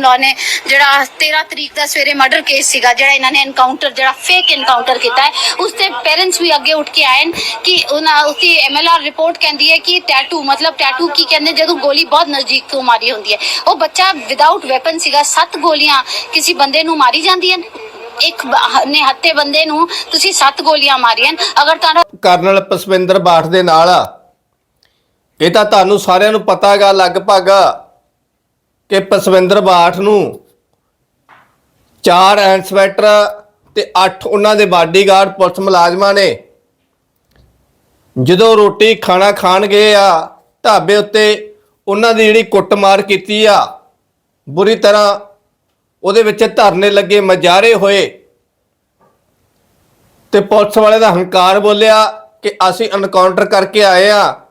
ਇਨ ਲਾ ਨੇ ਜਿਹੜਾ 13 ਤਰੀਕ ਦਾ ਸਵੇਰੇ ਮਰਡਰ ਕੇਸ ਸੀਗਾ, ਜਿਹੜਾ ਇਹਨਾਂ ਨੇ ਐਨਕਾਊਂਟਰ ਜਿਹੜਾ ਫੇਕ ਐਨਕਾਊਂਟਰ ਕੀਤਾ ਹੈ ਉਸ ਤੇ ਪੇਰੈਂਟਸ ਵੀ ਅੱਗੇ ਉੱਠ ਕੇ ਆਏ ਨੇ ਕਿ ਉਹਨਾਂ, ਉਸਦੀ ਐਮਐਲਆਰ ਰਿਪੋਰਟ ਕਹਿੰਦੀ ਹੈ ਕਿ ਟੈਟੂ ਮਤਲਬ ਟੈਟੂ ਕੀ ਕਹਿੰਦੇ, ਜਦੋਂ ਗੋਲੀ ਬਹੁਤ ਨਜ਼ਦੀਕ ਤੋਂ ਮਾਰੀ ਹੁੰਦੀ ਹੈ। ਉਹ ਬੱਚਾ ਵਿਦਆਊਟ ਵੈਪਨ ਸੀਗਾ, ਸੱਤ ਗੋਲੀਆਂ ਕਿਸੇ ਬੰਦੇ ਨੂੰ ਮਾਰੀ ਜਾਂਦੀਆਂ ਨੇ। ਇੱਕ ਨੇ ਹੱਤੇ ਬੰਦੇ ਨੂੰ ਤੁਸੀਂ ਸੱਤ ਗੋਲੀਆਂ ਮਾਰੀਆਂ ਅਗਰ ਤੁਹਾਡਾ ਕਰਨਲ ਪਸਵਿੰਦਰ ਬਾਠ ਦੇ ਨਾਲ ਇਹ ਤਾਂ ਤੁਹਾਨੂੰ ਸਾਰਿਆਂ ਨੂੰ ਪਤਾ ਹੈਗਾ, ਲਗਭਗ ਕਿ ਪਸਵਿੰਦਰ ਬਾਠ ਨੂੰ ਚਾਰ ਐਂਸਪੈਕਟਰ ਤੇ 8 ਉਹਨਾਂ ਦੇ ਬਾਡੀਗਾਰਡ ਪੁਲਿਸ ਮੁਲਾਜ਼ਮਾਂ ਨੇ ਜਦੋਂ ਰੋਟੀ ਖਾਣਾ ਖਾਣ ਗਏ ਆ, ਢਾਬੇ ਉੱਤੇ ਉਹਨਾਂ ਦੀ ਜਿਹੜੀ ਕੁੱਟਮਾਰ ਕੀਤੀ ਆ, ਬੁਰੀ ਤਰ੍ਹਾਂ ਉਹਦੇ ਵਿੱਚ ਧਰਨੇ ਲੱਗੇ, ਮਜਾਰੇ ਹੋਏ ਤੇ ਪੁਲਿਸ ਵਾਲੇ ਦਾ ਹੰਕਾਰ ਬੋਲਿਆ ਕਿ ਅਸੀਂ ਐਨਕਾਊਂਟਰ ਕਰਕੇ ਆਏ ਆ।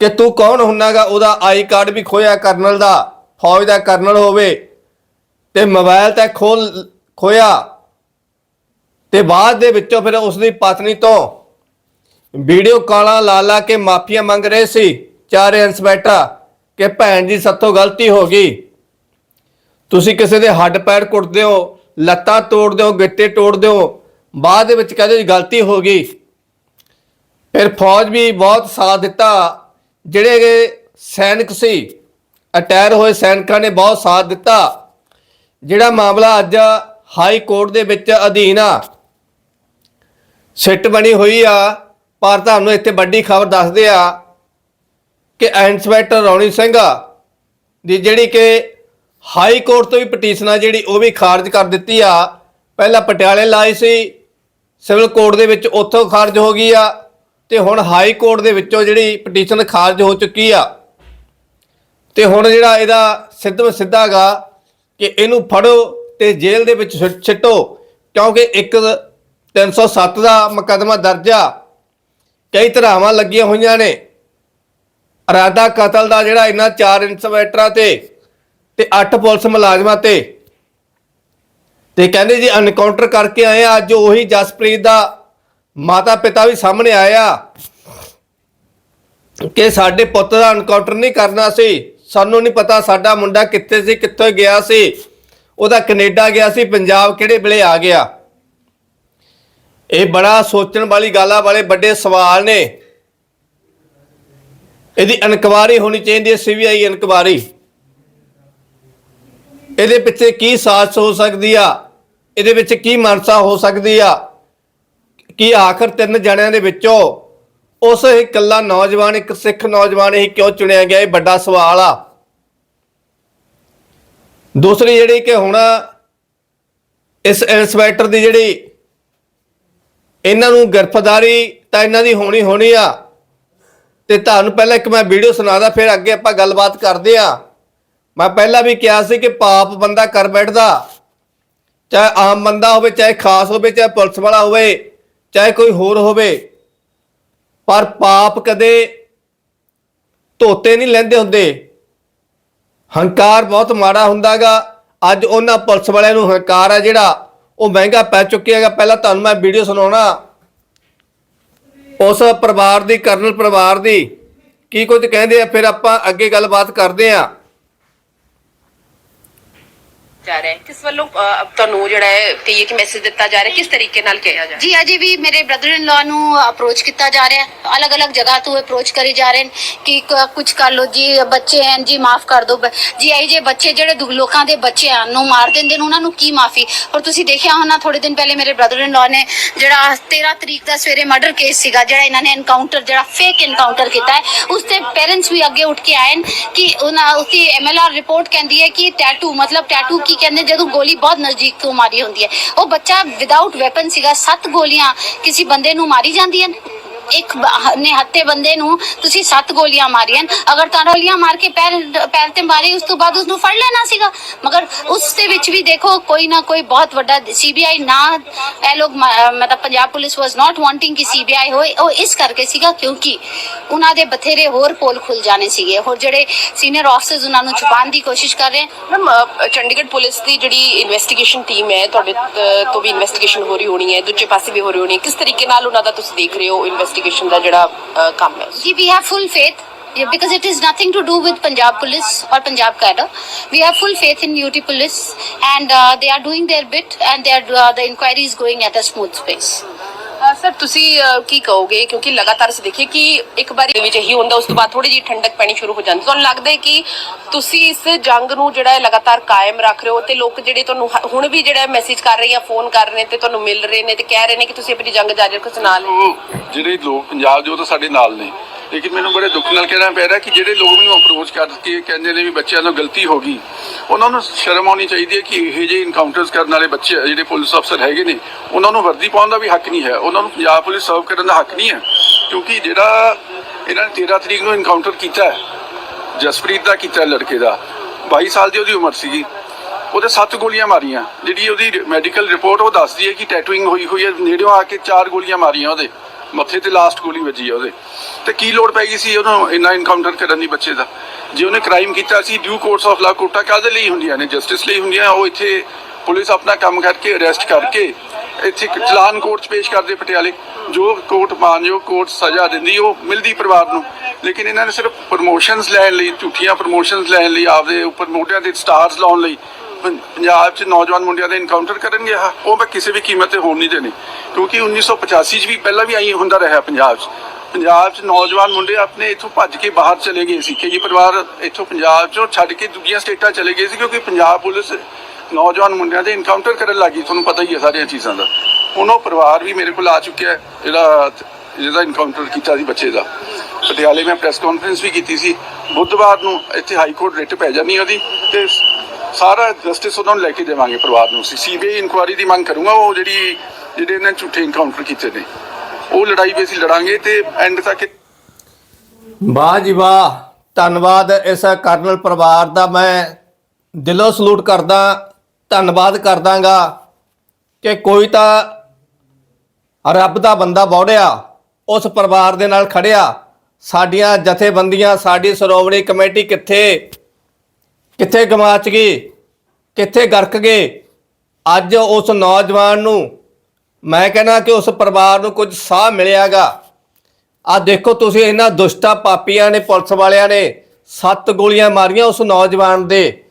ਕਿ ਤੂੰ ਕੌਣ ਹੁੰਨਾਗਾ? ਉਹਦਾ ਆਈ ਕਾਰਡ ਵੀ ਖੋਇਆ ਕਰਨਲ ਦਾ, ਫੌਜ ਦਾ ਕਰਨਲ ਹੋਵੇ। ਤੇ ਮੋਬਾਈਲ ਤਾਂ ਖੋਲ ਖੋਇਆ ਤੇ ਬਾਅਦ ਦੇ ਵਿੱਚੋਂ ਫਿਰ ਉਸ ਦੀ ਪਤਨੀ ਤੋਂ ਵੀਡੀਓ ਕਾਲਾਂ ਲਾ ਲਾ ਕੇ ਮਾਫੀਆਂ ਮੰਗ ਰਹੇ ਸੀ ਚਾਰੇ ਇੰਸਪੈਕਟਰ ਕਿ ਭੈਣ ਜੀ ਸੱਤੋਂ ਗਲਤੀ ਹੋ ਗਈ। ਤੁਸੀਂ ਕਿਸੇ ਦੇ ਹੱਡ ਪੈਰ ਕੁੱਟਦੇ ਹੋ, ਲੱਤਾਂ ਤੋੜਦੇ ਹੋ, ਗਿੱਟੇ ਤੋੜਦੇ ਹੋ, ਬਾਅਦ ਦੇ ਵਿੱਚ ਕਹਿੰਦੇ ਜੀ ਗਲਤੀ ਹੋ ਗਈ। ਫਿਰ ਫੌਜ ਵੀ ਬਹੁਤ ਸਾਥ ਦਿੱਤਾ। ਜਿਹੜੇ ਸੈਨਿਕ ਸੀ ਅਟਾਇਰ ਹੋਏ ਸੈਨਿਕਾਂ ਨੇ ਬਹੁਤ ਸਾਥ ਦਿੱਤਾ। ਜਿਹੜਾ ਮਾਮਲਾ ਅੱਜ ਹਾਈ ਕੋਰਟ ਦੇ ਵਿੱਚ ਅਧੀਨ ਆ, ਸਿੱਟ ਬਣੀ ਹੋਈ ਆ, ਪਰ ਤੁਹਾਨੂੰ ਇੱਥੇ ਵੱਡੀ ਖਬਰ ਦੱਸਦੇ ਆ ਕਿ ਇੰਸਪੈਕਟਰ ਰੌਣੀ ਸਿੰਘ ਦੀ ਜਿਹੜੀ ਕਿ ਹਾਈ ਕੋਰਟ ਤੋਂ ਵੀ ਪਟੀਸ਼ਨ ਆ ਜਿਹੜੀ ਉਹ ਵੀ ਖਾਰਜ ਕਰ ਦਿੱਤੀ ਆ। ਪਹਿਲਾਂ ਪਟਿਆਲੇ ਲਾਈ ਸੀ, ਸਿਵਲ ਕੋਰਟ ਦੇ ਵਿੱਚ ਉੱਥੋਂ ਖਾਰਜ ਹੋ ਗਈ ਆ। ਤੇ ਹੁਣ ਹਾਈ ਕੋਰਟ ਦੇ ਵਿੱਚੋਂ ਜਿਹੜੀ ਪਟੀਸ਼ਨ ਖਾਰਜ ਹੋ ਚੁੱਕੀ ਆ, ਤੇ ਹੁਣ ਜਿਹੜਾ ਇਹਦਾ ਸਿੱਧਮ ਸਿੱਧਾਗਾ ਕਿ ਇਹਨੂੰ ਫੜੋ ਤੇ ਜੇਲ੍ਹ ਦੇ ਵਿੱਚ ਸਿੱਟ- ਸਿੱਟੋ, ਕਿਉਂਕਿ ਇੱਕ 307 ਦਾ ਮੁਕੱਦਮਾ ਦਰਜ ਆ। ਕਈ ਧਰਾਵਾਂ ਲੱਗੀਆਂ ਹੋਈਆਂ ਨੇ। ਇਰਾਦਾ ਕਤਲ ਦਾ ਜਿਹੜਾ ਇਹਨਾਂ ਚਾਰ ਇੰਸਪੈਕਟਰਾਂ ਤੇ ਤੇ 8 ਪੁਲਿਸ ਮੁਲਾਜ਼ਮਾਂ ਤੇ। ਤੇ ਕਹਿੰਦੇ ਜੀ ਐਨਕਾਊਂਟਰ ਕਰਕੇ ਆਏ ਆ, ਅੱਜ ਉਹੀ ਜਸਪ੍ਰੀਤ ਦਾ ਮਾਤਾ ਪਿਤਾ ਵੀ ਸਾਹਮਣੇ ਆਇਆ ਕਿ ਸਾਡੇ ਪੁੱਤ ਦਾ ਐਨਕਾਊਂਟਰ ਨਹੀਂ ਕਰਨਾ ਸੀ। ਸਾਨੂੰ ਨਹੀਂ ਪਤਾ ਸਾਡਾ ਮੁੰਡਾ ਕਿੱਥੇ ਸੀ, ਕਿੱਥੇ ਗਿਆ ਸੀ। ਉਹਦਾ ਕੈਨੇਡਾ ਗਿਆ ਸੀ, ਪੰਜਾਬ ਕਿਹੜੇ ਵੇਲੇ ਆ ਗਿਆ। ਇਹ ਬੜਾ ਸੋਚਣ ਵਾਲੀ ਗੱਲ ਆ, ਵਾਲੇ ਵੱਡੇ ਸਵਾਲ ਨੇ। ਇਹਦੀ ਇਨਕੁਆਰੀ ਹੋਣੀ ਚਾਹੀਦੀ ਹੈ ਸੀਬੀਆਈ ਇਨਕੁਆਰੀ। ਇਹਦੇ ਪਿੱਛੇ ਕੀ ਸਾਜ਼ਿਸ਼ ਹੋ ਸਕਦੀ ਆ? ਇਹਦੇ ਵਿੱਚ ਕੀ ਮਨਸਾ ਹੋ ਸਕਦੀ ਆ? ਕਿ ਆਖਰ ਤਿੰਨ ਜਣਿਆਂ ਦੇ ਵਿੱਚੋਂ ਉਸ ਇਕੱਲਾ ਨੌਜਵਾਨ, ਇੱਕ ਸਿੱਖ ਨੌਜਵਾਨ ਹੀ ਕਿਉਂ ਚੁਣਿਆ ਗਿਆ? ਇਹ ਵੱਡਾ ਸਵਾਲ ਆ। ਦੂਸਰੀ ਜਿਹੜੀ ਕਿ ਹੁਣ ਇਸ ਇੰਸਪੈਕਟਰ ਦੀ ਜਿਹੜੀ ਇਹਨਾਂ ਨੂੰ ਗ੍ਰਿਫਤਾਰੀ ਤਾਂ ਇਹਨਾਂ ਦੀ ਹੋਣੀ ਹੋਣੀ ਆ। ਤੇ ਤੁਹਾਨੂੰ ਪਹਿਲਾਂ ਇੱਕ ਮੈਂ ਵੀਡੀਓ ਸੁਣਾਦਾ ਫਿਰ ਅੱਗੇ ਆਪਾਂ ਗੱਲਬਾਤ ਕਰਦੇ ਆ। ਮੈਂ ਪਹਿਲਾਂ ਵੀ ਕਿਹਾ ਸੀ ਕਿ ਪਾਪ ਬੰਦਾ ਕਰ ਬੈਠਦਾ। ਚਾਹੇ ਆਮ ਬੰਦਾ ਹੋਵੇ, ਚਾਹੇ ਖਾਸ ਹੋਵੇ, ਚਾਹੇ ਪੁਲਿਸ ਵਾਲਾ ਹੋਵੇ ਚਾਹੇ ਕੋਈ ਹੋਰ ਹੋਵੇ, ਪਰ ਪਾਪ ਕਦੇ ਧੋਤੇ ਨਹੀਂ ਲੈਂਦੇ ਹੁੰਦੇ। ਹੰਕਾਰ ਬਹੁਤ ਮਾੜਾ ਹੁੰਦਾਗਾ। ਅੱਜ ਉਹਨਾਂ ਪੁਲਿਸ ਵਾਲਿਆਂ ਨੂੰ ਹੰਕਾਰ ਆ ਜਿਹੜਾ, ਉਹ ਮਹਿੰਗਾ ਪੈ ਚੁੱਕਿਆ ਚੁੱਕਿਆਗਾ ਪਹਿਲਾਂ ਤੁਹਾਨੂੰ ਮੈਂ ਵੀਡੀਓ ਸੁਣਾਉਣਾ। ਉਸ ਪਰਿਵਾਰ ਦੀ, ਕਰਨਲ ਪਰਿਵਾਰ ਦੀ, ਕੀ ਕੁਝ ਕਹਿੰਦੇ ਆ, ਫਿਰ ਆਪਾਂ ਅੱਗੇ ਗੱਲਬਾਤ ਕਰਦੇ ਆ। ਜਾ ਰਿਹਾ ਹੈ? ਕਿਸ ਵੱਲੋਂ ਅ, ਤੁਹਾਨੂੰ ਜਿਹੜਾ ਹੈ ਕਹੀਏ ਕਿ ਮੈਸੇਜ ਦਿੱਤਾ ਜਾ ਰਿਹਾ ਹੈ? ਕਿਸ ਤਰੀਕੇ ਨਾਲ ਕਿਹਾ ਜਾ ਰਿਹਾ ਜੀ ਅਜੇ ਵੀ ਮੇਰੇ ਬ੍ਰਦਰ ਇਨ ਲਾ ਨੂੰ ਅਪਰੋਚ ਕੀਤਾ ਜਾ ਰਿਹਾ ਹੈ। ਅਲੱਗ-ਅਲੱਗ ਜਗ੍ਹਾ ਤੋਂ ਅਪਰੋਚ ਕਰੀ ਜਾ ਰਹੇ ਨੇ ਕਿ ਕ- ਕੁਝ ਕਰ ਲੋ ਜੀ ਬੱਚੇ ਹਨ ਜੀ ਮਾਫ ਕਰ ਦਿਓ ਬ- ਜੀ ਇਹ ਜੇ ਬੱਚੇ ਜਿਹੜੇ ਦੁ- ਲੋਕਾਂ ਦੇ ਬੱਚੇ ਹਨ ਨੂੰ ਮਾਰ ਦਿੰਦੇ ਨੇ ਉਹਨਾਂ ਨੂੰ ਕੀ ਮਾਫੀ? ਔਰ ਤੁਸੀਂ ਦੇਖਿਆ ਹੋਣਾ ਥੋੜੇ ਦਿਨ ਪਹਿਲੇ ਮੇਰੇ ਬ੍ਰਦਰ ਇਨ ਲਾ ਨੇ ਜਿਹੜਾ 13 ਤਰੀਕ ਦਾ ਸਵੇਰੇ ਮਰਡਰ ਕੇਸ ਸੀਗਾ ਜਿਹੜਾ ਇਹਨਾਂ ਨੇ ਐਨਕਾਊਂਟਰ ਜਿਹੜਾ ਫੇਕ ਐਨਕਾਊਂਟਰ ਕੀਤਾ ਹੈ ਉਸ ਤੇ ਪੇਰੈਂਟਸ ਵੀ ਅੱਗੇ ਉੱਠ ਕੇ ਆਏ ਨੇ ਕਿ ਉਹਨਾਂ ਉਸਦੀ ਐਮਐਲਆਰ ਰਿਪੋਰਟ ਕਹਿੰਦੀ ਹੈ ਕਿ ਟੈਟੂ ਮਤਲਬ ਟੈਟੂ ਕੀ ਕਹਿੰਦੇ ਜਦੋਂ ਗੋਲੀ ਬਹੁਤ ਨਜ਼ਦੀਕ ਤੋਂ ਮਾਰੀ ਹੁੰਦੀ ਹੈ। ਉਹ ਬੱਚਾ ਵਿਦਆਊਟ ਵੈਪਨ ਸੀਗਾ, ਸੱਤ ਗੋਲੀਆਂ ਕਿਸੇ ਬੰਦੇ ਨੂੰ ਮਾਰੀ ਜਾਂਦੀਆਂ ਨੇ। ਇੱਕ ਬ- ਬੰਦੇ ਨੂੰ ਤੁਸੀਂ ਸੱਤ ਗੋਲੀਆਂ ਮਾਰੀਆਂ ਅਗਰ ਤਾਂ ਗੋਲੀਆਂ ਮਾਰ ਕੇ ਪੈਰ ਪੈਰ ਤੇ ਮਾਰੀ, ਉਸ ਤੋਂ ਬਾਅਦ ਉਸ ਨੂੰ ਫੜ ਲੈਣਾ ਸੀਗਾ। ਮਗਰ ਉਸ ਦੇ ਵਿੱਚ ਵੀ ਦੇਖੋ, ਕੋਈ ਨਾ ਕੋਈ ਬਹੁਤ ਵੱਡਾ ਸੀਬੀਆਈ ਨਾ, ਇਹ ਲੋਕ ਮਤਲਬ Punjab police was not wanting ਕਿ ਸੀਬੀਆਈ ਹੋਏ। ਉਹ ਇਸ ਕਰਕੇ ਸੀਗਾ ਕਿਉਂਕਿ ਉਹਨਾਂ ਦੇ ਬਥੇਰੇ ਹੋਰ ਪੋਲ ਖੁੱਲ ਜਾਣੇ ਸੀਗੇ। ਹੋਰ ਜਿਹੜੇ ਸੀਨੀਅਰ ਆਫਸਰਸ ਉਹਨਾਂ ਨੂੰ ਛੁਪਾਉਣ ਦੀ ਕੋਸ਼ਿਸ਼ ਕਰ ਰਹੇ ਮੈਮ ਚੰਡੀਗੜ੍ਹ ਪੁਲਿਸ ਦੀ ਜਿਹੜੀ ਇਨਵੈਸਟੀਗੇਸ਼ਨ ਟੀਮ ਹੈ, ਤੁਹਾਡੇ ਤੋਂ ਵੀ ਇਨਵੈਸਟੀਗੇਸ਼ਨ ਹੋ ਰਹੀ ਹੋਣੀ ਹੈ, ਦੂਜੇ ਪਾਸੇ ਵੀ ਹੋ ਰਹੀ ਹੋਣੀ ਕਿਸ ਤਰੀਕੇ ਨਾਲ ਉਹਨਾਂ ਦਾ ਤੁਸੀਂ ਦੇਖ ਰਹੇ ਹੋ ਇਨਵੈਸਟੀਗੇਸ਼ਨ ਦਾ ਜਿਹੜਾ ਅ, ਕੰਮ ਹੈ ਜੀ we have full faith Yeah, because it is nothing to do with Punjab police or Punjab cadre. We have full faith in UT police and uh, they are doing their bit and they are, uh, the inquiry is going at a smooth pace. Sir ਤੁਸੀਂ ਅ, ਕੀ ਕਹੋਗੇ? ਕਿਉਂਕਿ ਲਗਾਤਾਰ ਅਸੀਂ ਦੇਖੀਏ ਕਿ ਇੱਕ ਵਾਰੀ ਦੇ ਵਿੱਚ ਇਹੀ ਹੁੰਦਾ ਉਸ ਤੋਂ ਬਾਅਦ ਥੋੜੀ ਜਿਹੀ ਠੰਡਕ ਪੈਣੀ ਸ਼ੁਰੂ ਹੋ ਜਾਂਦੀ। ਤੁਹਾਨੂੰ ਲੱਗਦਾ ਹੈ ਕਿ ਤੁਸੀਂ ਇਸ ਜੰਗ ਨੂੰ ਜਿਹੜਾ ਹੈ ਲਗਾਤਾਰ ਕਾਇਮ ਰੱਖ ਰਹੇ ਹੋ ਤੇ ਲੋਕ ਜਿਹੜੇ ਤੁਹਾਨੂੰ ਹ- ਹੁਣ ਵੀ ਜਿਹੜਾ ਮੈਸੇਜ ਕਰ ਰਹੇ ਆ ਫੋਨ ਕਰ ਰਹੇ ਨੇ ਤੇ ਤੁਹਾਨੂੰ ਮਿਲ ਰਹੇ ਨੇ ਤੇ ਕਹਿ ਰਹੇ ਨੇ ਕਿ ਤੁਸੀਂ ਆਪਣੀ ਜੰਗ ਜਾਰੀ ਰੱਖੋ ਸੁਣਾ ਲਓ ਉਹ ਜਿਹੜੇ ਲੋਕ ਪੰਜਾਬ ਦੇ ਉਹ ਤਾਂ ਸਾਡੇ ਨਾਲ ਨੇ। ਲੇਕਿਨ ਮੈਨੂੰ ਬੜੇ ਦੁੱਖ ਨਾਲ ਕਹਿਣਾ ਪੈ ਰਿਹਾ ਕਿ ਜਿਹੜੇ ਲੋਕ ਮੈਨੂੰ ਅਪਰੋਚ ਕਰਕੇ ਕਹਿੰਦੇ ਨੇ ਵੀ ਬੱਚਿਆਂ ਤੋਂ ਗਲਤੀ ਹੋ ਗਈ। ਉਹਨਾਂ ਨੂੰ ਸ਼ਰਮ ਆਉਣੀ ਚਾਹੀਦੀ ਹੈ ਕਿ ਇਹ ਜਿਹੇ ਇਨਕਾਊਂਟਰਸ ਕਰਨ ਵਾਲੇ ਬੱਚੇ ਜਿਹੜੇ ਪੁਲਿਸ ਅਫਸਰ ਹੈਗੇ ਨੇ ਉਹਨਾਂ ਨੂੰ ਵਰਦੀ ਪਾਉਣ ਦਾ ਵੀ ਹੱਕ ਨਹੀਂ ਹੈ। ਉਹਨਾਂ ਨੂੰ ਪੰਜਾਬ ਪੁਲਿਸ ਸਰਵ ਕਰਨ ਦਾ ਹੱਕ ਨਹੀਂ ਹੈ, ਕਿਉਂਕਿ ਜਿਹੜਾ ਇਹਨਾਂ ਨੇ 13 ਤਰੀਕ ਨੂੰ ਇਨਕਾਊਂਟਰ ਕੀਤਾ ਜਸਪ੍ਰੀਤ ਦਾ ਕੀਤਾ ਲੜਕੇ ਦਾ 22 ਸਾਲ ਦੀ ਉਹਦੀ ਉਮਰ ਸੀਗੀ। ਉਹਦੇ ਸੱਤ ਗੋਲੀਆਂ ਮਾਰੀਆਂ। ਜਿਹੜੀ ਉਹਦੀ ਮੈਡੀਕਲ ਰਿਪੋਰਟ ਉਹ ਦੱਸਦੀ ਹੈ ਕਿ ਟੈਟੂਇੰਗ ਹੋਈ ਹੋਈ ਹੈ, ਨੇੜਿਓਂ ਆ ਕੇ ਚਾਰ ਗੋਲੀਆਂ ਮਾਰੀਆਂ ਉਹਦੇ। ਮੱਥੇ ਤੇ ਲਾਸਟ ਗੋਲੀ ਵੱਜੀ ਹੈ ਉਹਦੇ। ਤੇ ਕੀ ਲੋੜ ਪੈ ਗਈ ਸੀ ਉਹਨੂੰ ਇੰਨਾ ਇਨਕਾਊਂਟਰ ਕਰਨ ਦੀ ਬੱਚੇ ਦਾ? ਜੇ ਉਹਨੇ ਕ੍ਰਾਈਮ ਕੀਤਾ ਸੀ ਡਿਊ ਕੋਰਸ ਆਫ ਲਾ ਕੋਟਾ ਕਾਹਦੇ ਲਈ ਹੁੰਦੀਆਂ ਨੇ? ਜਸਟਿਸ ਲਈ ਹੁੰਦੀਆਂ? ਉਹ ਇੱਥੇ ਪੁਲਿਸ ਆਪਣਾ ਕੰਮ ਕਰਕੇ ਅਰੈਸਟ ਕਰਕੇ ਇੱਥੇ ਇੱਕ ਚਲਾਨ ਕੋਰਟ 'ਚ ਪੇਸ਼ ਕਰਦੇ ਪਟਿਆਲੇ। ਜੋ ਕੋਰਟ ਮਾਨਯੋਗ ਕੋਰਟ ਸਜ਼ਾ ਦਿੰਦੀ, ਉਹ ਮਿਲਦੀ ਪਰਿਵਾਰ ਨੂੰ। ਲੇਕਿਨ ਇਹਨਾਂ ਨੇ ਸਿਰਫ ਪ੍ਰੋਮੋਸ਼ਨਸ ਲੈਣ ਲਈ, ਝੂਠੀਆਂ ਪ੍ਰੋਮੋਸ਼ਨਸ ਲੈਣ ਲਈ, ਆਪਦੇ ਉੱਪਰ ਮੋਢਿਆਂ ਤੇ ਸਟਾਰਸ ਲਾਉਣ ਲਈ ਪੰਜਾਬ 'ਚ ਨੌਜਵਾਨ ਮੁੰਡਿਆਂ ਦੇ ਇਨਕਾਊਂਟਰ ਕਰਨਗੇ। ਉਹ ਮੈਂ ਕਿਸੇ ਵੀ ਕੀਮਤ ਤੇ ਹੋਣ ਨਹੀਂ ਦੇਣੀ। ਕਿਉਂਕਿ 1985 'ਚ ਵੀ ਪਹਿਲਾਂ ਵੀ ਆਈ ਹੁੰਦਾ ਰਿਹਾ ਪੰਜਾਬ 'ਚ। ਪੰਜਾਬ 'ਚ ਨੌਜਵਾਨ ਮੁੰਡੇ ਆਪਣੇ ਇੱਥੋਂ ਭੱਜ ਕੇ ਬਾਹਰ ਚਲੇ ਗਏ ਸੀ। ਕਈ ਪਰਿਵਾਰ ਇੱਥੋਂ ਪੰਜਾਬ 'ਚੋਂ ਛੱਡ ਕੇ ਦੂਜੀਆਂ ਸਟੇਟਾਂ ਚਲੇ ਗਏ ਸੀ, ਕਿਉਂਕਿ ਪੰਜਾਬ ਪੁਲਿਸ ਨੌਜਵਾਨ ਮੁੰਡਿਆਂ ਦੇ ਇਨਕਾਊਂਟਰ ਕਰਨ ਲੱਗੀ ਤੁਹਾਨੂੰ ਪਤਾ ਹੀ ਹੈ ਸਾਰੀਆਂ ਚੀਜ਼ਾਂ ਦਾ। ਹੁਣ ਉਹ ਪਰਿਵਾਰ ਵੀ ਮੇਰੇ ਕੋਲ ਆ ਚੁੱਕਿਆ ਹੈ, ਜਿਹੜਾ ਜਿਹਦਾ ਇਨਕਾਊਂਟਰ ਕੀਤਾ ਸੀ ਬੱਚੇ ਦਾ। ਪਟਿਆਲੇ ਮੈਂ ਪ੍ਰੈਸ ਕਾਨਫਰੰਸ ਵੀ ਕੀਤੀ ਸੀ। ਬੁੱਧਵਾਰ ਨੂੰ ਇੱਥੇ ਹਾਈ ਕੋਰਟ ਰਿਟ ਪੈ ਜਾਣੀ ਉਹਦੀ, ਤੇ ਸਾਰਾ ਜਸਟਿਸ ਉਹਨਾਂ ਨੂੰ ਲੈ ਕੇ ਦੇਵਾਂਗੇ ਪਰਿਵਾਰ ਨੂੰ। ਸੀਬੀਆਈ ਇਨਕੁਆਇਰੀ ਦੀ ਮੰਗ ਕਰੂੰਗਾ, ਉਹ ਜਿਹੜੀ, ਜਿਹੜੇ ਇਹਨਾਂ ਝੂਠੇ ਇਨਕਾਊਂਟਰ ਕੀਤੇ ਨੇ। ਉਹ ਲੜਾਈ ਵੀ ਅਸੀਂ ਲੜਾਂਗੇ ਤੇ ਐਂਡ ਤੱਕ ਵਾਹ ਜੀ ਵਾਹ, ਧੰਨਵਾਦ। ਇਸ ਕਰਨਲ ਪਰਿਵਾਰ ਦਾ ਮੈਂ ਦਿਲੋਂ ਸਲੂਟ ਕਰਦਾ ਧੰਨਵਾਦ ਕਰਦਾਗਾ ਕਿ ਕੋਈ ਤਾਂ ਰੱਬ ਦਾ ਬੰਦਾ ਬੌੜਿਆ, ਉਸ ਪਰਿਵਾਰ ਦੇ ਨਾਲ ਖੜਿਆ। ਸਾਡੀਆਂ ਜਥੇਬੰਦੀਆਂ, ਸਾਡੀ ਸ਼੍ਰੋਮਣੀ ਕਮੇਟੀ ਕਿੱਥੇ? ਕਿੱਥੇ ਗਮਾਚ ਗਈ? ਕਿੱਥੇ ਗਰਕ ਗਏ? ਅੱਜ ਉਸ ਨੌਜਵਾਨ ਨੂੰ ਮੈਂ ਕਹਿੰਦਾ ਕਿ ਉਸ ਪਰਿਵਾਰ ਨੂੰ ਕੁਝ ਸਾਹ ਮਿਲਿਆਗਾ। ਆ ਦੇਖੋ ਤੁਸੀਂ ਇਹਨਾਂ ਦੁਸ਼ਟਾ ਪਾਪੀਆਂ ਨੇ, ਪੁਲਿਸ ਵਾਲਿਆਂ ਨੇ ਸੱਤ ਗੋਲੀਆਂ ਮਾਰੀਆਂ ਉਸ ਨੌਜਵਾਨ ਦੇ।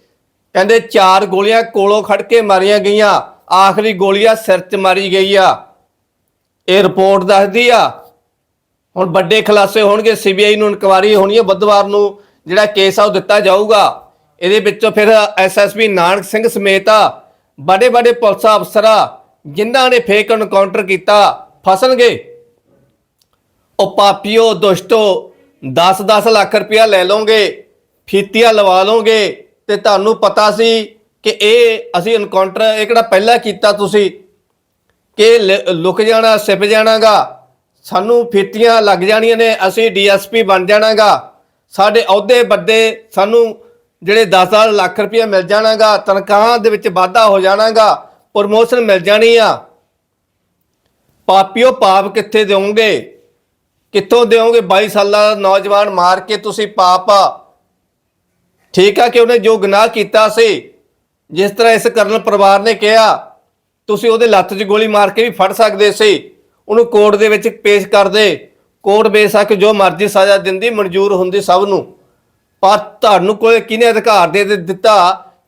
ਕਹਿੰਦੇ ਚਾਰ ਗੋਲੀਆਂ ਕੋਲੋਂ ਖੜ ਕੇ ਮਾਰੀਆਂ ਗਈਆਂ। ਆਖਰੀ ਗੋਲੀਆਂ ਸਿਰ 'ਚ ਮਾਰੀ ਗਈ ਆ। ਇਹ ਰਿਪੋਰਟ ਦੱਸਦੀ ਆ, ਹੁਣ ਵੱਡੇ ਖੁਲਾਸੇ ਹੋਣਗੇ, ਸੀਬੀਆਈ ਨੂੰ ਇਨਕੁਆਰੀ ਹੋਣੀ ਹੈ ਬੁੱਧਵਾਰ ਨੂੰ ਜਿਹੜਾ ਕੇਸ ਆ ਉਹ ਦਿੱਤਾ ਜਾਊਗਾ। ਇਹਦੇ ਵਿੱਚੋਂ ਫਿਰ ਐਸਐਸਪੀ ਨਾਨਕ ਸਿੰਘ ਸਮੇਤ ਆ ਬੜੇ ਬੜੇ ਪੁਲਿਸ ਅਫਸਰਾਂ ਜਿਨ੍ਹਾਂ ਨੇ ਫੇਕ ਐਨਕਾਊਂਟਰ ਕੀਤਾ, ਫਸਣਗੇ। ਉਹ ਪਾਪੀਓ, ਦੁਸ਼ਟੋ 10-10 ਲੱਖ ਰੁਪਇਆ ਲੈ ਲਓਗੇ, ਫੀਤੀਆਂ ਲਵਾ ਲਓਗੇ। ਤੇ ਤੁਹਾਨੂੰ ਪਤਾ ਸੀ ਕਿ ਇਹ ਅਸੀਂ ਐਨਕਾਊਂਟਰ ਇਹ ਕਿਹੜਾ ਪਹਿਲਾਂ ਕੀਤਾ ਤੁਸੀਂ? ਕਿ ਲੁਕ ਜਾਣਾ ਸਿਪ ਜਾਣਾਗਾ। ਸਾਨੂੰ ਫੀਤੀਆਂ ਲੱਗ ਜਾਣੀਆਂ ਨੇ, ਅਸੀਂ ਡੀਐਸਪੀ ਬਣ ਜਾਣਾਗਾ। ਸਾਡੇ ਅਹੁਦੇ ਵੱਡੇ, ਸਾਨੂੰ ਜਿਹੜੇ 10 ਲੱਖ ਰੁਪਇਆ ਮਿਲ ਜਾਣਾਗਾ। ਤਨਖਾਹਾਂ ਦੇ ਵਿੱਚ ਵਾਧਾ ਹੋ ਜਾਣਾਗਾ। ਪ੍ਰਮੋਸ਼ਨ ਮਿਲ ਜਾਣੀ ਆ। ਪਾਪੀਓ ਪਾਪ ਕਿੱਥੇ ਦਿਓਗੇ? ਕਿੱਥੋਂ ਦਿਓਗੇ? 22 ਸਾਲਾਂ ਦਾ ਨੌਜਵਾਨ ਮਾਰ ਕੇ ਤੁਸੀਂ ਪਾਪ ਆ। ਠੀਕ ਆ ਕਿ ਉਹਨੇ ਜੋ ਗੁਨਾਹ ਕੀਤਾ ਸੀ, ਜਿਸ ਤਰ੍ਹਾਂ ਇਸ ਕਰਨਲ ਪਰਿਵਾਰ ਨੇ ਕਿਹਾ, ਤੁਸੀਂ ਉਹਦੇ ਲੱਤ 'ਚ ਗੋਲੀ ਮਾਰ ਕੇ ਵੀ ਫੜ ਸਕਦੇ ਸੀ। ਉਹਨੂੰ ਕੋਰਟ ਦੇ ਵਿੱਚ ਪੇਸ਼ ਕਰਦੇ ਕੋਰਟ ਬੇਸ਼ੱਕ ਜੋ ਮਰਜ਼ੀ ਸਜ਼ਾ ਦਿੰਦੀ, ਮਨਜ਼ੂਰ ਹੁੰਦੀ ਸਭ ਨੂੰ। ਪਰ ਤੁਹਾਨੂੰ ਕੋਈ ਕਿਹਨੇ ਅਧਿਕਾਰ ਦੇ ਦਿੱਤਾ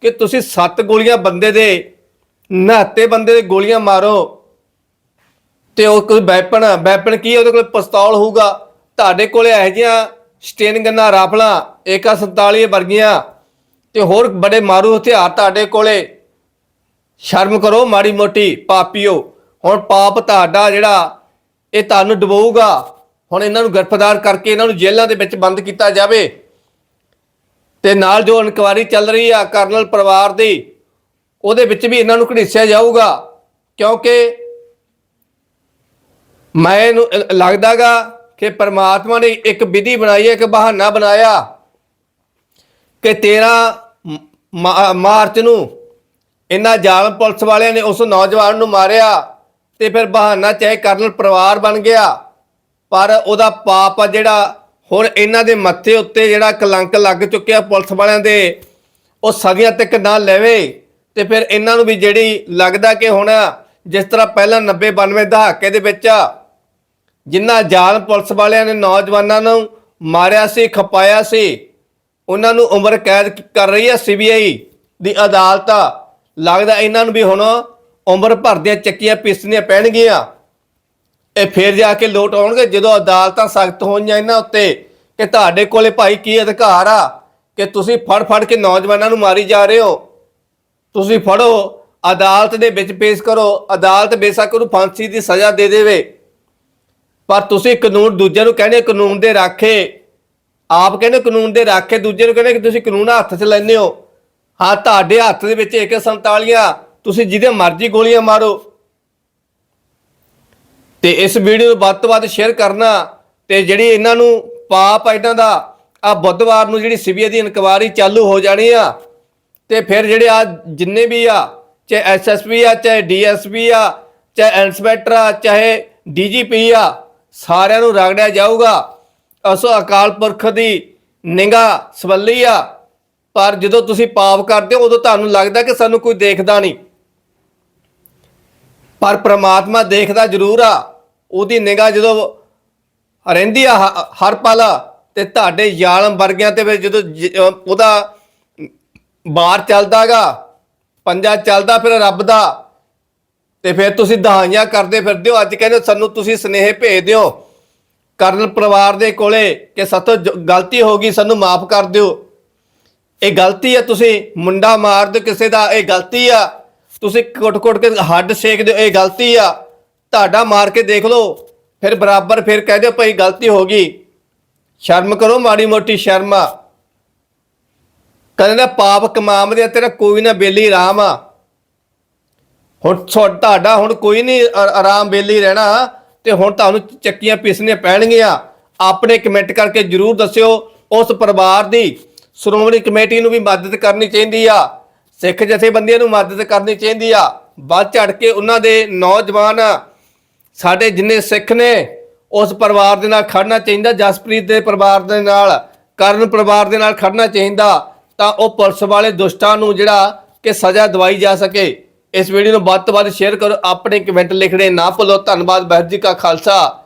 ਕਿ ਤੁਸੀਂ ਸੱਤ ਗੋਲੀਆਂ ਬੰਦੇ ਦੇ ਨਹਾਤੇ ਬੰਦੇ ਦੇ ਗੋਲੀਆਂ ਮਾਰੋ? ਤੇ ਉਹ ਕੋਈ ਵੈਪਨ ਵੈਪਨ ਕੀ ਹੈ? ਉਹਦੇ ਕੋਲ ਪਿਸਤੌਲ ਹੋਊਗਾ। ਤੁਹਾਡੇ ਕੋਲੇ ਇਹੋ ਜਿਹੀਆਂ ਸਟੇਨ ਗੰਨਾ ਰਾਫਲਾਂ AK47 ਵਰਗੀਆਂ ਤੇ ਹੋਰ ਬੜੇ ਮਾਰੂ ਹਥਿਆਰ ਤੁਹਾਡੇ ਕੋਲੇ। ਸ਼ਰਮ ਕਰੋ ਮਾੜੀ ਮੋਟੀ, ਪਾਪੀਓ। ਹੁਣ ਪਾਪ ਤੁਹਾਡਾ ਜਿਹੜਾ, ਇਹ ਤੁਹਾਨੂੰ ਡਬੋਊਗਾ। ਹੁਣ ਇਹਨਾਂ ਨੂੰ ਗ੍ਰਿਫਤਾਰ ਕਰਕੇ ਇਹਨਾਂ ਨੂੰ ਜੇਲ੍ਹਾਂ ਦੇ ਵਿੱਚ ਬੰਦ ਕੀਤਾ ਜਾਵੇ। ਤੇ ਨਾਲ ਜੋ ਇਨਕੁਆਰੀ ਚੱਲ ਰਹੀ ਆ ਕਰਨਲ ਪਰਿਵਾਰ ਦੀ, ਉਹਦੇ ਵਿੱਚ ਵੀ ਇਹਨਾਂ ਨੂੰ ਘੜੀਸਿਆ ਜਾਊਗਾ। ਕਿਉਂਕਿ ਮੈਨੂੰ ਅ- ਲੱਗਦਾਗਾ ਕਿ ਪਰਮਾਤਮਾ ਨੇ ਇੱਕ ਵਿਧੀ ਬਣਾਈ ਹੈ, ਇੱਕ ਬਹਾਨਾ ਬਣਾਇਆ ਕਿ 13 ਮਾ- ਮਾਰਚ ਨੂੰ ਇਹਨਾਂ ਜ਼ਾਲਮ ਪੁਲਿਸ ਵਾਲਿਆਂ ਨੇ ਉਸ ਨੌਜਵਾਨ ਨੂੰ ਮਾਰਿਆ ਤੇ ਫਿਰ ਬਹਾਨਾ ਚਾਹੇ ਕਰਨਲ ਪਰਿਵਾਰ ਬਣ ਗਿਆ, ਪਰ ਉਹਦਾ ਪਾਪ ਆ ਜਿਹੜਾ ਹੁਣ ਇਹਨਾਂ ਦੇ ਮੱਥੇ ਉੱਤੇ ਜਿਹੜਾ ਕਲੰਕ ਲੱਗ ਚੁੱਕਿਆ ਪੁਲਿਸ ਵਾਲਿਆਂ ਦੇ, ਉਹ ਸਦੀਆਂ ਤੱਕ ਨਾ ਲੈਵੇ ਤੇ ਫਿਰ ਇਹਨਾਂ ਨੂੰ ਵੀ ਜਿਹੜੀ ਲੱਗਦਾ ਕਿ ਹੁਣ ਜਿਸ ਤਰ੍ਹਾਂ ਪਹਿਲਾਂ 90 92 ਦਹਾਕੇ ਦੇ ਵਿੱਚ ਜਿਨ੍ਹਾਂ ਜਾਲ ਪੁਲਿਸ ਵਾਲਿਆਂ ਨੇ ਨੌਜਵਾਨਾਂ ਨੂੰ ਮਾਰਿਆ ਸੀ, ਖਪਾਇਆ ਸੀ, ਉਹਨਾਂ ਨੂੰ ਉਮਰ ਕੈਦ ਕਰ ਰਹੀ ਹੈ ਸੀਬੀਆਈ ਦੀ ਅਦਾਲਤ। ਲੱਗਦਾ ਇਹਨਾਂ ਨੂੰ ਵੀ ਹੁਣ ਉਮਰ ਭਰ ਦੀਆਂ ਚੱਕੀਆਂ ਪੀਸਣੀਆਂ ਪੈਣਗੀਆਂ। ਇਹ ਫੇਰ ਜਾ ਕੇ ਲੋਟ ਆਉਣਗੇ। ਜਦੋਂ ਅਦਾਲਤਾਂ ਸਖਤ ਹੋਈਆਂ ਇਹਨਾਂ ਉੱਤੇ ਕਿ ਤੁਹਾਡੇ ਕੋਲੇ ਭਾਈ ਕੀ ਅਧਿਕਾਰ ਆ? ਕਿ ਤੁਸੀਂ ਫੜ ਫੜ ਕੇ ਨੌਜਵਾਨਾਂ ਨੂੰ ਮਾਰੀ ਜਾ ਰਹੇ ਹੋ? ਤੁਸੀਂ ਫੜੋ, ਅਦਾਲਤ ਦੇ ਵਿੱਚ ਪੇਸ਼ ਕਰੋ। ਅਦਾਲਤ ਬੇਸ਼ੱਕ ਉਹਨੂੰ ਫਾਂਸੀ ਦੀ ਸਜ਼ਾ ਦੇ ਦੇਵੇ। ਪਰ ਤੁਸੀਂ ਕਾਨੂੰਨ ਦੂਜਿਆਂ ਨੂੰ ਕਹਿੰਦੇ ਕਾਨੂੰਨ ਦੇ ਰਾਖੇ। ਆਪ ਕਹਿੰਦੇ ਕਾਨੂੰਨ ਦੇ ਰਾਖੇ ਦੂਜੇ ਨੂੰ ਕਹਿੰਦੇ ਕਿ ਤੁਸੀਂ ਕਾਨੂੰਨ ਹੱਥ 'ਚ ਲੈਂਦੇ ਹੋ। ਹਾਂ, ਤੁਹਾਡੇ ਹੱਥ ਦੇ ਵਿੱਚ ਇੱਕ 47 ਤੁਸੀਂ ਜਿਹਦੇ ਮਰਜ਼ੀ ਗੋਲੀਆਂ ਮਾਰੋ। ਤੇ ਇਸ ਵੀਡੀਓ ਨੂੰ ਵੱਧ ਤੋਂ ਵੱਧ ਸ਼ੇਅਰ ਕਰਨਾ ਤੇ ਜਿਹੜੀ ਇਹਨਾਂ ਨੂੰ ਪਾਪ ਆ ਇਹਨਾਂ ਦਾ ਆ ਬੁੱਧਵਾਰ ਨੂੰ ਜਿਹੜੀ ਸੀਬੀਆਈ ਦੀ ਇਨਕੁਆਇਰੀ ਚਾਲੂ ਹੋ ਜਾਣੀ ਆ, ਤੇ ਫਿਰ ਜਿਹੜੇ ਆ ਜਿੰਨੇ ਵੀ ਆ, ਚਾਹੇ ਐਸਐਸਪੀ ਆ, ਚਾਹੇ ਡੀਐਸਪੀ ਆ, ਚਾਹੇ ਇੰਸਪੈਕਟਰ ਆ, ਚਾਹੇ ਡੀਜੀਪੀ ਆ ਸਾਰਿਆਂ ਨੂੰ ਰਗੜਿਆ ਜਾਊਗਾ। ਅਸੋ ਅਕਾਲ ਪੁਰਖ ਦੀ ਨਿਗਾ ਸਵੱਲੀ ਆ। ਪਰ ਜਦੋਂ ਤੁਸੀਂ ਪਾਪ ਕਰਦੇ ਹੋ, ਉਦੋਂ ਤੁਹਾਨੂੰ ਲੱਗਦਾ ਕਿ ਸਾਨੂੰ ਕੋਈ ਦੇਖਦਾ ਨਹੀਂ। ਪਰ ਪ੍ਰਮਾਤਮਾ ਦੇਖਦਾ ਜ਼ਰੂਰ ਆ। ਉਹਦੀ ਨਿਗਾਹ ਜਦੋਂ ਰਹਿੰਦੀ ਆ ਹਰ ਪਲ, ਤੇ ਤੁਹਾਡੇ ਜ਼ਾਲਮ ਵਰਗਿਆਂ ਤੇ ਫਿਰ ਜਦੋਂ ਜ- ਅਹ, ਉਹਦਾ ਬਾਹਰ ਚੱਲਦਾਗਾ, ਪੰਜਾ ਚੱਲਦਾ ਫਿਰ ਰੱਬ ਦਾ। ਤੇ ਫਿਰ ਤੁਸੀਂ ਦਹਾਈਆਂ ਕਰਦੇ ਫਿਰਦੇ ਹੋ। ਅੱਜ ਕਹਿੰਦੇ ਸਾਨੂੰ ਤੁਸੀਂ ਸਨੇਹ ਭੇਜ ਦਿਓ। ਕਰਨ ਪਰਿਵਾਰ ਦੇ ਕੋਲੇ ਕਿ ਸਾਤੋਂ ਗਲਤੀ ਹੋ ਗਈ, ਸਾਨੂੰ ਮਾਫ ਕਰ ਦਿਓ। ਇਹ ਗਲਤੀ ਆ, ਤੁਸੀਂ ਮੁੰਡਾ ਮਾਰ ਦਿਓ ਕਿਸੇ ਦਾ, ਇਹ ਗਲਤੀ ਆ। ਤੁਸੀਂ ਕੁੱਟ-ਕੁੱਟ ਕੇ ਹੱਡ ਸੇਕ ਦਿਓ, ਇਹ ਗਲਤੀ ਆ। ਤੁਹਾਡਾ ਮਾਰ ਕੇ ਦੇਖ ਲਓ। ਫਿਰ ਬਰਾਬਰ ਫਿਰ ਕਹਿ ਦਿਓ, ਭਾਈ ਗਲਤੀ ਹੋ ਗਈ। ਸ਼ਰਮ ਕਰੋ, ਮਾੜੀ ਮੋਟੀ ਸ਼ਰਮ ਆ। ਕਹਿੰਦੇ ਪਾਪ ਕਮਾਮ ਦੇ ਤੇਰਾ ਕੋਈ ਨਾ ਬੇਲੀ ਰਾਮ ਆ। ਹੁਣ ਤੁਹਾ- ਤੁਹਾਡਾ ਹੁਣ ਕੋਈ ਨਹੀਂ ਆਰਾਮ ਬੇਲੀ ਰਹਿਣਾ ਤੇ ਹੁਣ ਤੁਹਾਨੂੰ ਚੱਕੀਆਂ ਪੀਸਣੀਆਂ ਪੈਣਗੀਆਂ। ਆਪਣੇ ਕਮੈਂਟ ਕਰਕੇ ਜਰੂਰ ਦੱਸਿਓ, ਉਸ ਪਰਿਵਾਰ ਦੀ ਸ਼੍ਰੋਮਣੀ ਕਮੇਟੀ ਨੂੰ ਵੀ ਮਦਦ ਕਰਨੀ ਚਾਹੀਦੀ ਆ। ਸਿੱਖ ਜਥੇਬੰਦੀਆਂ ਨੂੰ ਮਦਦ ਕਰਨੀ ਚਾਹੀਦੀ ਆ। ਵੱਧ ਚੜ ਕੇ ਉਹਨਾਂ ਦੇ ਨੌਜਵਾਨ, ਸਾਡੇ ਜਿੰਨੇ ਸਿੱਖ ਨੇ, ਉਸ ਪਰਿਵਾਰ ਦੇ ਨਾਲ ਖੜਨਾ ਚਾਹੀਦਾ, ਜਸਪ੍ਰੀਤ ਦੇ ਪਰਿਵਾਰ ਦੇ ਨਾਲ, ਕਰਨ ਪਰਿਵਾਰ ਦੇ ਨਾਲ ਖੜਨਾ ਚਾਹੀਦਾ ਤਾਂ ਉਹ ਪੁਲਿਸ ਵਾਲੇ ਦੁਸ਼ਟਾਂ ਨੂੰ ਜਿਹੜਾ ਕਿ ਸਜ਼ਾ ਦਵਾਈ ਜਾ ਸਕੇ। ਇਸ ਵੀਡੀਓ ਨੂੰ ਵੱਧ ਤੋਂ ਵੱਧ ਸ਼ੇਅਰ ਕਰੋ। ਆਪਣੇ ਕਮੈਂਟ ਲਿਖਣੇ ਨਾ ਭੁੱਲੋ। ਧੰਨਵਾਦ। ਵਾਹਿਗੁਰੂ ਜੀ ਕਾ ਖਾਲਸਾ।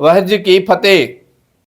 ਵਾਹਿਗੁਰੂ ਜੀ ਕੀ ਫਤਿਹ।